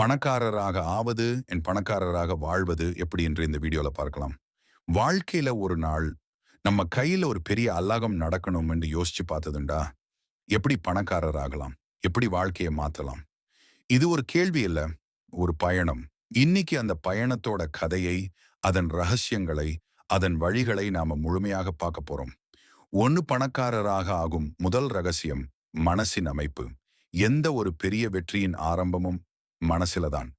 பணக்காரராக ஆவது என் பணக்காரராக வாழ்வது எப்படி என்று இந்த வீடியோல பார்க்கலாம். வாழ்க்கையில ஒரு நாள் நம்ம கையில ஒரு பெரிய அல்லாகம் நடக்கணும் என்று யோசிச்சு பார்த்ததுண்டா? எப்படி பணக்காரராகலாம்? எப்படி வாழ்க்கையை மாத்தலாம்? இது ஒரு கேள்வி இல்லை ஒரு பயணம். இன்னைக்கு அந்த பயணத்தோட கதையை அதன் ரகசியங்களை அதன் வழிகளை நாம முழுமையாக பார்க்க போறோம். ஒன்னு பணக்காரராக ஆகும் முதல் ரகசியம் மனசின் அமைப்பு. எந்த ஒரு பெரிய வெற்றியின் ஆரம்பமும் மனசில தான்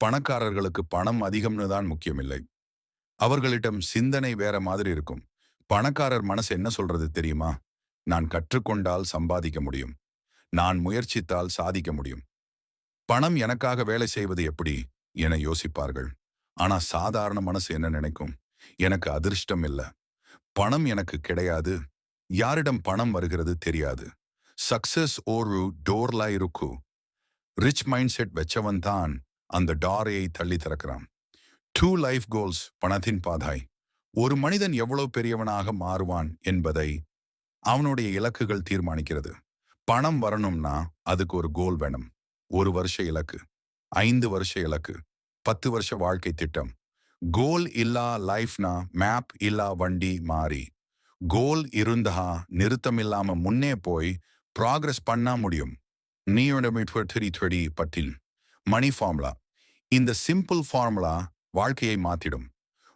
பணக்காரர்களுக்கு பணம் அதிகம்னு தான் முக்கியமில்லை. அவர்களிடம் சிந்தனை வேற மாதிரி இருக்கும். பணக்காரர் மனசு என்ன சொல்றது தெரியுமா? நான் கற்றுக்கொண்டால் சம்பாதிக்க முடியும். நான் முயற்சித்தால் சாதிக்க முடியும். பணம் எனக்காக வேலை செய்வது எப்படி? என யோசிப்பார்கள். ஆனா சாதாரண மனசு என்ன நினைக்கும்? எனக்கு அதிர்ஷ்டம் இல்லை. பணம் எனக்கு கிடையாது. யாரிடம் பணம் வருகிறது தெரியாது. சக்சஸ் ஒரு டோர்லா இருக்கு. ரிச் மைண்ட் செட் வச்சவன் தான் அந்த டாரையை தள்ளி திறக்கிறான். டூ லைஃப் கோல்ஸ் பணத்தின் பாதாய். ஒரு மனிதன் எவ்வளவு பெரியவனாக மாறுவான் என்பதை அவனுடைய இலக்குகள் தீர்மானிக்கிறது. பணம் வரணும்னா அதுக்கு ஒரு கோல் வேணும். ஒரு வருஷ இலக்கு ஐந்து வருஷ இலக்கு பத்து வருஷ வாழ்க்கை திட்டம். கோல் இல்லா லைஃப்னா மேப் இல்லா வண்டி மாறி. கோல் இருந்தா நிறுத்தம் இல்லாம முன்னே போய் ப்ராக்ரஸ் பண்ணா முடியும். நீயோட பட்டில். Money formula. இந்த சிம்பிள் ஃபார்முலா வாழ்க்கையை மாத்திடும்.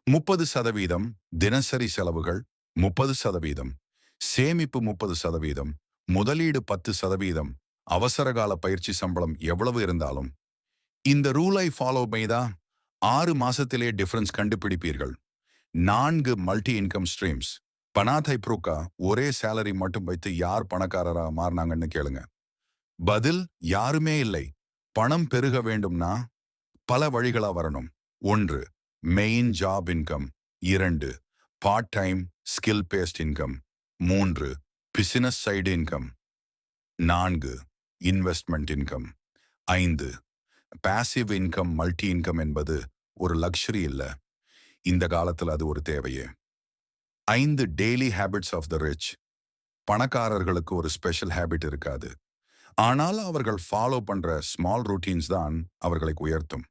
முப்பது சதவீதம் தினசரி செலவுகள் முப்பது சதவீதம் சேமிப்பு முப்பது சதவீதம் முதலீடு பத்து சதவீதம் அவசரகால பயிற்சி சம்பளம் எவ்வளவு இருந்தாலும். இந்த ரூலை ஃபாலோ செய்தா ஆறு மாசத்திலே டிஃபரன்ஸ் கண்டுபிடிப்பீர்கள். நான்கு மல்டி இன்கம் ஸ்ட்ரீம்ஸ் பனாதை புரோக்கா ஒரே சேலரி மட்டும் வைத்து யார் பணக்காரரா மாறினாங்கன்னு கேளுங்க. பதில் யாருமே இல்லை. பணம் பெருக வேண்டும்னா பல வழிகளா வரணும். ஒன்று மெயின் ஜாப் இன்கம் இரண்டு part time skill based income மூன்று பிசினஸ் சைடு இன்கம் நான்கு இன்வெஸ்ட்மெண்ட் இன்கம் ஐந்து பாசிவ் இன்கம் மல்டி இன்கம் என்பது ஒரு லக்ஷரி இல்ல. இந்த காலத்தில் அது ஒரு தேவையே. ஐந்து daily habits of the rich பணக்காரர்களுக்கு ஒரு ஸ்பெஷல் ஹேபிட் இருக்காது. ஆனால் அவர்கள் ஃபாலோ பண்ற ஸ்மால் ரூட்டீன்ஸ் தான் அவர்களை உயர்த்தும்.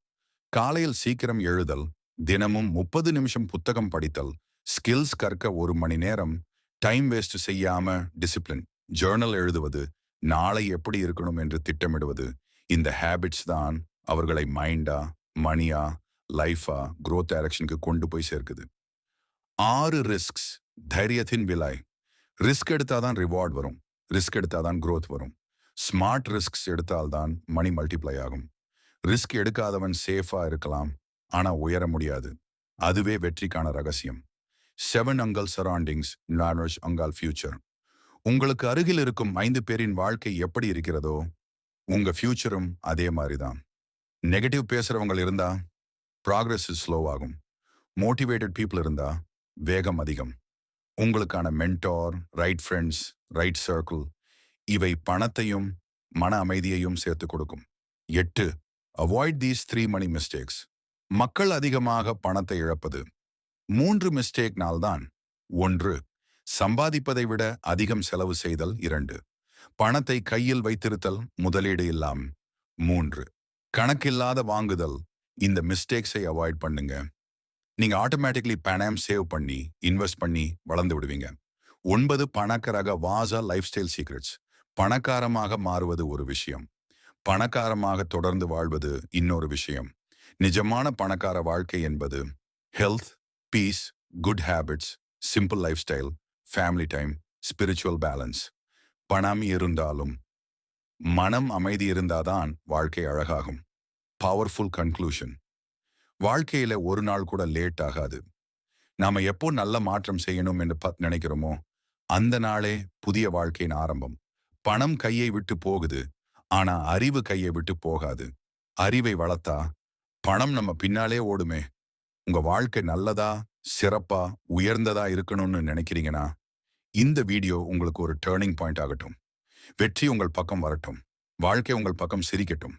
காலையில் சீக்கிரம் எழுதல் தினமும் முப்பது நிமிஷம் புத்தகம் படித்தல் ஸ்கில்ஸ் கற்க ஒரு மணி நேரம் டைம் வேஸ்ட் செய்யாம டிசிப்ளின் ஜேர்னல் எழுதுவது நாளை எப்படி இருக்கணும் என்று திட்டமிடுவது இந்த ஹேபிட்ஸ் தான் அவர்களை மைண்டா மணியா லைஃபா குரோத் டைரக்ஷனுக்கு கொண்டு போய் சேர்க்குது. ஆறு ரிஸ்க்ஸ் தைரியத்தின் விலை. ரிஸ்க் எடுத்தாதான் ரிவார்ட் வரும். ரிஸ்க் எடுத்தாதான் குரோத் வரும். ஸ்மார்ட் ரிஸ்க்ஸ் எடுத்தால்தான் மணி மல்டிப்ளை ஆகும். ரிஸ்க் எடுக்காதவன் சேஃபாக இருக்கலாம் ஆனா உயர முடியாது. அதுவே வெற்றிக்கான ரகசியம். செவன் அங்கல் சரௌண்டிங்ஸ் நார்னர்ஸ் அங்கால் ஃபியூச்சர் உங்களுக்கு அருகில் இருக்கும் ஐந்து பேரின் வாழ்க்கை எப்படி இருக்கிறதோ உங்க ஃபியூச்சரும் அதே மாதிரி தான் நெகட்டிவ் பேசுகிறவங்க இருந்தா ப்ராக்ரஸ் ஸ்லோ ஆகும். மோட்டிவேட்டட் பீப்புள் இருந்தா வேகம் அதிகம். உங்களுக்கான mentor right friends right circle இவை பணத்தையும் மன அமைதியையும் சேர்த்து கொடுக்கும். எட்டு avoid these three money mistakes மக்கள் அதிகமாக பணத்தை இழப்பது. மூன்று மிஸ்டேக்னால் தான் ஒன்று சம்பாதிப்பதை விட அதிகம் செலவு செய்தல். இரண்டு பணத்தை கையில் வைத்திருத்தல் முதலீடு இல்லாம். மூன்று கணக்கில்லாத வாங்குதல். இந்த மிஸ்டேக்ஸை அவாய்ட் பண்ணுங்க. நீங்க ஆட்டோமேட்டிக்லி பணம் சேவ் பண்ணி இன்வெஸ்ட் பண்ணி வளர்ந்து விடுவீங்க. ஒன்பது பணக்கரக வாசா லைஃப் ஸ்டைல் சீக்ரெட்ஸ் பணக்காரமாக மாறுவது ஒரு விஷயம். பணக்காரமாக தொடர்ந்து வாழ்வது இன்னொரு விஷயம். நிஜமான பணக்கார வாழ்க்கை என்பது health peace good habits simple life style family time spiritual balance பணம் இருந்தாலும் மனம் அமைதி இருந்தாதான் வாழ்க்கை அழகாகும். பவர்ஃபுல் கன்க்ளூஷன் வாழ்க்கையில ஒரு நாள் கூட லேட் ஆகாது. நாம எப்போ நல்ல மாற்றம் செய்யணும் என்று பத் நினைக்கிறோமோ அந்த நாளே புதிய வாழ்க்கையின் ஆரம்பம். பணம் கையை விட்டு போகுது. ஆனா அறிவு கையை விட்டு போகாது. அறிவை வளர்த்தா பணம் நம்ம பின்னாலே ஓடுமே. உங்க வாழ்க்கை நல்லதா சிறப்பா உயர்ந்ததா இருக்கணும்னு நினைக்கிறீங்கன்னா இந்த வீடியோ உங்களுக்கு ஒரு டேர்னிங் பாயிண்ட் ஆகட்டும். வெற்றி உங்கள் பக்கம் வரட்டும். வாழ்க்கை உங்கள் பக்கம் சிரிக்கட்டும்.